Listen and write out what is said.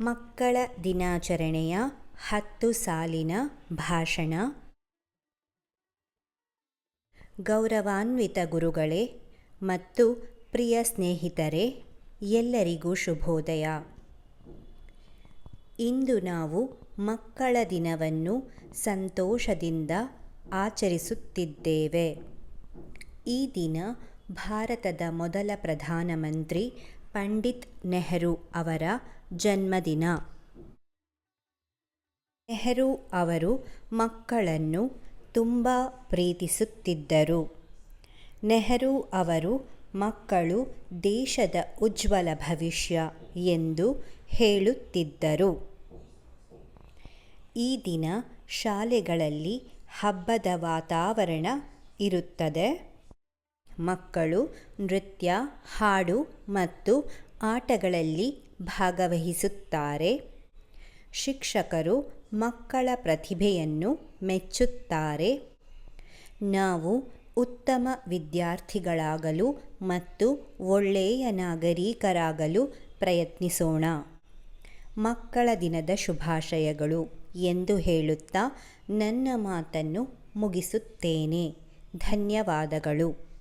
ಮಕ್ಕಳ ದಿನಾಚರಣೆಯ ಹತ್ತು ಸಾಲಿನ ಭಾಷಣ. ಗೌರವಾನ್ವಿತ ಗುರುಗಳೇ ಮತ್ತು ಪ್ರಿಯ ಸ್ನೇಹಿತರೆ, ಎಲ್ಲರಿಗೂ ಶುಭೋದಯ. ಇಂದು ನಾವು ಮಕ್ಕಳ ದಿನವನ್ನು ಸಂತೋಷದಿಂದ ಆಚರಿಸುತ್ತಿದ್ದೇವೆ. ಈ ದಿನ ಭಾರತದ ಮೊದಲ ಪ್ರಧಾನಮಂತ್ರಿ ಪಂಡಿತ್ ನೆಹರು ಅವರ ಜನ್ಮದಿನ. ನೆಹರು ಅವರು ಮಕ್ಕಳನ್ನು ತುಂಬ ಪ್ರೀತಿಸುತ್ತಿದ್ದರು. ನೆಹರು ಅವರು ಮಕ್ಕಳು ದೇಶದ ಉಜ್ವಲ ಭವಿಷ್ಯ ಎಂದು ಹೇಳುತ್ತಿದ್ದರು. ಈ ದಿನ ಶಾಲೆಗಳಲ್ಲಿ ಹಬ್ಬದ ವಾತಾವರಣ ಇರುತ್ತದೆ. ಮಕ್ಕಳು ನೃತ್ಯ, ಹಾಡು ಮತ್ತು ಆಟಗಳಲ್ಲಿ ಭಾಗವಹಿಸುತ್ತಾರೆ. ಶಿಕ್ಷಕರು ಮಕ್ಕಳ ಪ್ರತಿಭೆಯನ್ನು ಮೆಚ್ಚುತ್ತಾರೆ. ನಾವು ಉತ್ತಮ ವಿದ್ಯಾರ್ಥಿಗಳಾಗಲು ಮತ್ತು ಒಳ್ಳೆಯ ನಾಗರಿಕರಾಗಲು ಪ್ರಯತ್ನಿಸೋಣ. ಮಕ್ಕಳ ದಿನದ ಶುಭಾಶಯಗಳು ಎಂದು ಹೇಳುತ್ತಾ ನನ್ನ ಮಾತನ್ನು ಮುಗಿಸುತ್ತೇನೆ. ಧನ್ಯವಾದಗಳು.